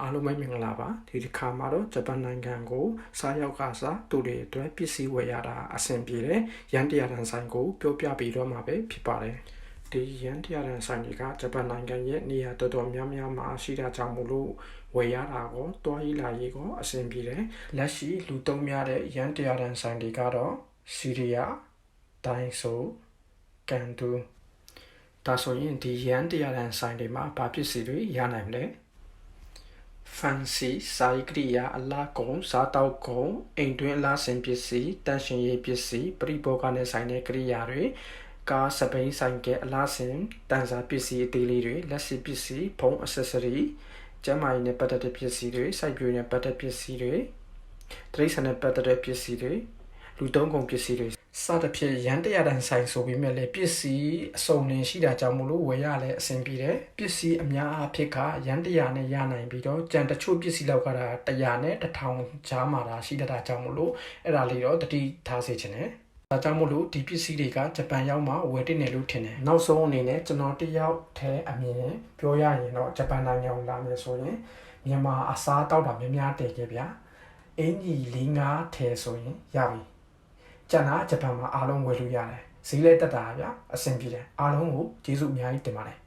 အားလုံးပဲမင်္ဂလာပါဒီတစ်ခါမှာတော့ဂျပန်နိုင်ငံကိုစားရောက်ကစားသူတွေအတွက်ပစ္စည်းဝယ်ရတာအဆင်ပြေတယ်ရန်တရာတန်ဆိုင်ကိုပြောပြပြီးတော့မှာပဲဖြစ်ပါတယ်ဒီရန်တရာတန်ဆိုင်တွေကဂျပန်နိုင်ငံရဲ့နေရာတော်တော်များများမှာရှိတာကြောင့်မို့လို့ဝယ်ရတာကိုတွားရေးလာရေးကိုအဆင်ပြေတယ်လက်ရှိလူသုံးများတဲ့ရန်တရာတန်ဆိုင်တွေကတော့စီရီယာဒိုင်းဆိုကန်တူဒါဆိုရင်ဒီရန်တရာတန်ဆိုင်တွေမှာဘာပစ္စည်းတွေရနိုင်မလဲ fancy စာရေးကရိယာအလားကုန်စားတောက်ကုန်အိမ်တွင်းအလားစင်ပစ္စည်းတန်ရှင်ရေးပစ္စည်းပရိဘောဂနဲ့ဆိုင်တဲ့ကရိယာတွေကားစပိန်ဆိုင်ကအလားစင်တန်စာပစ္စည်းအသေးလေးတွေလက်ရှိပစ္စည်းဖုံး accessory ကျန်းမာရေးနဲ့ပတ်သက်တဲ့ပစ္စည်းတွေစိုက်ပျိုးနဲ့ပတ်သက်ပစ္စည်းတွေတရိတ်ဆန်နဲ့ပတ်သက်တဲ့ပစ္စည်းတွေလူသုံးကုန်ပစ္စည်းတွေ စသဖြင့်ရန်တရတန်ဆိုင်ဆိုပြီးမြဲလေပစ္စည်းအစုံလင်ရှိတာကြောင့်မလို့ဝယ်ရလဲအဆင်ပြေတယ်ပစ္စည်းအများအဖြစ်ကရန်တရနဲ့ရနိုင်ပြီးတော့ကြံတချို့ပစ္စည်းလောက်ကတာ100နဲ့1000ကြားမှာတာရှိတတ်တာကြောင့်မလို့အဲ့ဒါလေးတော့တတိထားစေချင်တယ်ဒါကြောင့်မို့လို့ဒီပစ္စည်းတွေကဂျပန်ရောက်မှဝယ်တင်တယ်လို့ထင်တယ်နောက်ဆုံးအနေနဲ့ကျွန်တော်တယောက်ထဲအမြင်ပြောရရင်တော့ဂျပန်နိုင်ငံကိုလာမယ်ဆိုရင်မြန်မာအစားတောက်တာများများတည်ခဲ့ဗျာအင်ကြီး၄၅ထဲဆိုရင်ရပြီ ကျန်တာဂျပန်မှာအားလုံးဝယ်လို့ရတယ်ဈေးလဲတက်တာဗျာအဆင်ပြေတယ်အားလုံးကိုကျေးဇူးအများကြီးတင်ပါတယ်